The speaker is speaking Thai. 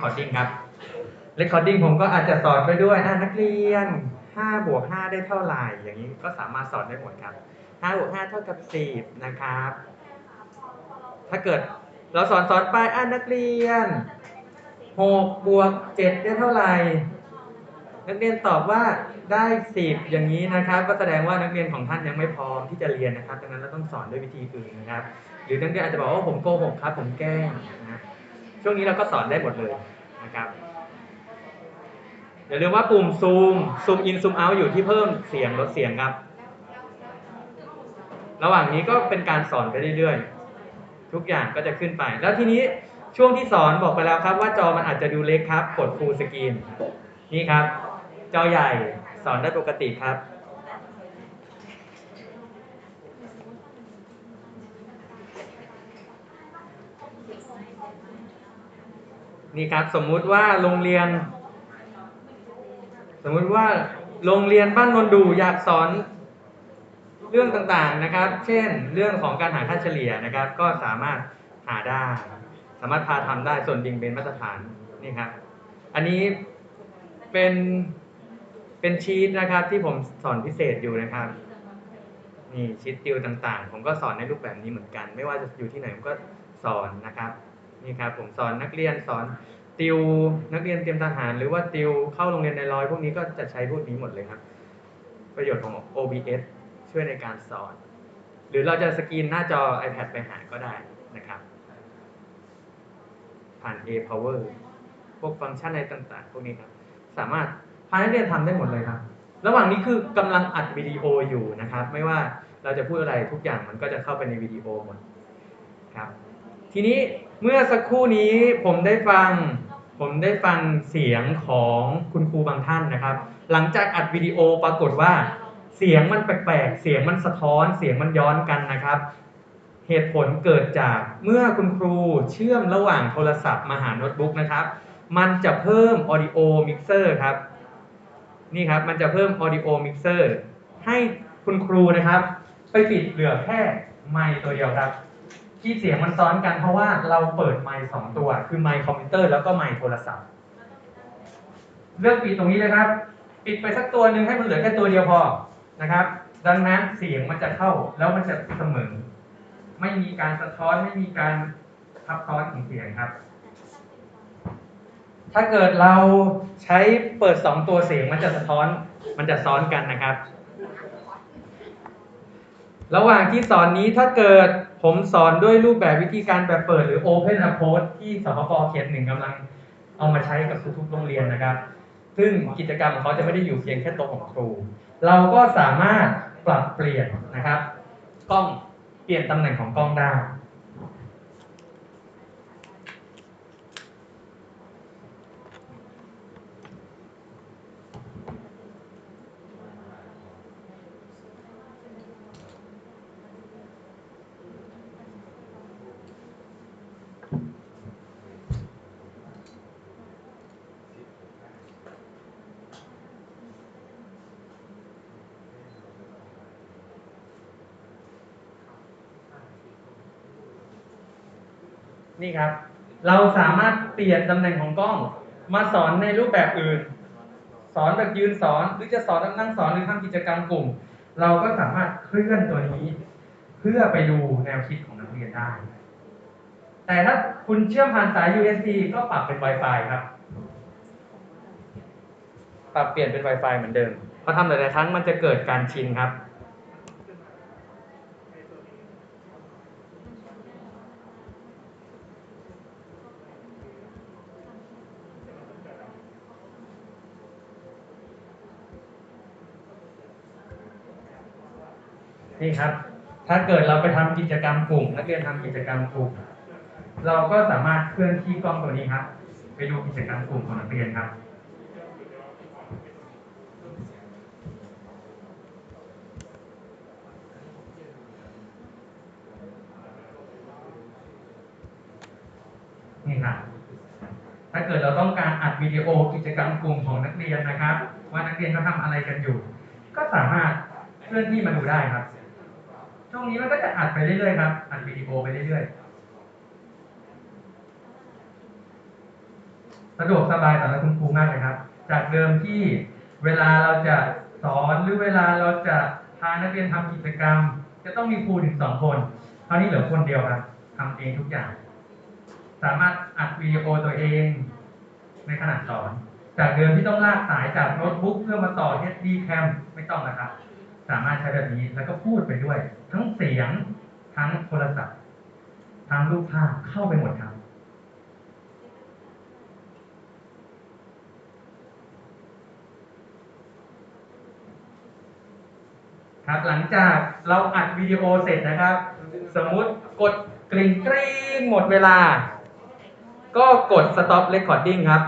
คอร์ดิ้งครับเรคคอร์ดิ้งผมก็อาจจะสอนไปด้วยอ่านักเรียน5บวก5ได้เท่าไหร่ อย่างนี้ก็สามารถสอนได้หมดครับ5บวก5เท่ากับ10นะครับ ถ้าเกิดเราสอนสอนไปอ่านักเรียน6บวก7ได้เท่าไหร่ นักเรียนตอบว่าได้ 10 อย่างนี้นะครับ ก็แสดงว่านักเรียนของท่านยังไม่พร้อมที่จะเรียนนะครับ ดังนั้นเราต้องสอนด้วยวิธีอื่นนะครับ หรือนักเรียนอาจจะบอกว่าผมโกหกครับ ผมแกล้งนะช่วงนี้เราก็สอนได้หมดเลย นะครับอย่าลืมว่าปุ่มซูมซูมอินซูมเอาอยู่ที่เพิ่มเสียงลดเสียงครับ ระหว่างนี้ก็เป็นการสอนไปเรื่อยๆ ทุกอย่างก็จะขึ้นไป แล้วทีนี้ช่วงที่สอนบอกไปแล้วครับ ว่าจอมันอาจจะดูเล็กครับ กดฟูลสกรีนนี่ครับ จอใหญ่สอนได้ปกติครับ นี่ครับสมมุติว่าโรงเรียน สมมุติว่าโรงเรียนบ้านนนดูอยากสอนเรื่องต่างๆนะครับ เช่นเรื่องของการหาค่าเฉลี่ยนะครับ ก็สามารถหาได้ สามารถพาทำได้ส่วนบิงเป็นมาตรฐานนี่ครับ อันนี้เป็นเป็นชีตนะครับที่ผมสอนพิเศษอยู่นะครับนี่ชีตติวต่างๆ ผมก็สอนในรูปแบบนี้เหมือนกัน ไม่ว่าจะอยู่ที่ไหนผมก็สอนนะครับ นี่ครับผมสอนนักเรียนสอนติวนักเรียนเตรียมทหาร หรือว่าติวเข้าโรงเรียนในร้อยพวกนี้ก็จะใช้พวกนี้หมดเลยครับ ประโยชน์ของ OBS ช่วยในการสอน หรือเราจะสกรีนหน้าจอ iPad ไปหาก็ได้นะครับ ผ่าน A Power พวกฟังก์ชันอะไรต่าง ๆ พวกนี้ครับ สามารถพานักเรียนทำได้หมดเลยครับ ระหว่างนี้คือกำลังอัดวิดีโออยู่นะครับ ไม่ว่าเราจะพูดอะไรทุกอย่างมันก็จะเข้าไปในวิดีโอหมดครับ ทีนี้เมื่อสักครู่นี้ผมได้ฟัง ผมได้ฟังเสียงของคุณครูบางท่านนะครับ หลังจากอัดวิดีโอปรากฏว่า เสียงมันแปลกๆ เสียงมันสะท้อน เสียงมันย้อนกันนะครับ เหตุผลเกิดจากเมื่อคุณครูเชื่อมระหว่างโทรศัพท์มาหาโน้ตบุ๊กนะครับ มันจะเพิ่ม audio mixer ครับ นี่ครับ มันจะเพิ่ม audio mixer ให้คุณครูนะครับ ไปปิดเหลือแค่ไมค์ตัวเดียวครับ ที่เสียงมันซ้อนกันเพราะว่าเราเปิดไมค์สองตัว คือไมค์คอมพิวเตอร์แล้วก็ไมค์โทรศัพท์ เลือกปิดตรงนี้เลยครับ ปิดไปสักตัวหนึ่งให้มันเหลือแค่ตัวเดียวพอนะครับ ดังนั้นเสียงมันจะเข้าแล้วมันจะเสมอ ไม่มีการสะท้อนไม่มีการทับซ้อนของเสียงครับ ถ้าเกิดเราใช้เปิดสองตัวเสียงมันจะสะท้อนมันจะซ้อนกันนะครับ ระหว่างที่สอนนี้ถ้าเกิดผมสอนด้วยรูปแบบวิธีการแบบเปิดหรือ Open Approach ที่สพปเขตหนึ่งกำลังเอามาใช้กับทุกๆโรงเรียนนะครับ ซึ่งกิจกรรมของเขาจะไม่ได้อยู่เพียงแค่โต๊ะของครู เราก็สามารถปรับเปลี่ยนนะครับ กล้องเปลี่ยนตำแหน่งของกล้องได้ นี่ครับ เราสามารถเปลี่ยนตำแหน่งของกล้อง มาสอนในรูปแบบอื่น สอนแบบยืนสอนหรือจะสอนนั่งสอนหรือทำกิจกรรมกลุ่ม เราก็สามารถเคลื่อนตัวนี้ เพื่อไปดูแนวคิดของนักเรียนได้ แต่ถ้าคุณเชื่อมผ่านสาย USB ก็ปรับเป็น Wi-Fi ครับปรับเปลี่ยนเป็น Wi-Fi เหมือนเดิมพอทำหลายๆครั้งมันจะเกิดการชินครับ นี่ครับ ถ้าเกิดเราไปทำกิจกรรมกลุ่ม นักเรียนทำกิจกรรมกลุ่ม เราก็สามารถเคลื่อนที่กล้องตัวนี้ครับ ไปดูกิจกรรมกลุ่มของนักเรียนครับนี่ครับถ้าเกิดเราต้องการอัดวิดีโอกิจกรรมกลุ่มของนักเรียนนะครับ ว่านักเรียนเขาทำอะไรกันอยู่ ก็สามารถเคลื่อนที่มาดูได้ครับ ช่วงนี้มันก็จะอัดไปเรื่อยๆครับ อัดวิดีโอไปเรื่อยๆ สะดวกสบายสำหรับคุณครูมากเลยครับ จากเดิมที่เวลาเราจะสอนหรือเวลาเราจะพานักเรียนทำกิจกรรม จะต้องมีครูถึงสองคนคราวนี้เหลือคนเดียวครับทำเองทุกอย่าง สามารถอัดวิดีโอตัวเองในขณะสอน จากเดิมที่ต้องลากสายจากโน้ตบุ๊กเพื่อมาต่อ HD cam ไม่ต้องนะครับ สามารถใช้แบบนี้แล้วก็พูดไปด้วย ทั้งเสียง ทั้งโทรศัพท์ ทั้งรูปภาพเข้าไปหมดครับ ครับ หลังจากเราอัดวิดีโอเสร็จนะครับ สมมุติกดกริ่งกริ้งหมดเวลา ก็กด stop recording ครับ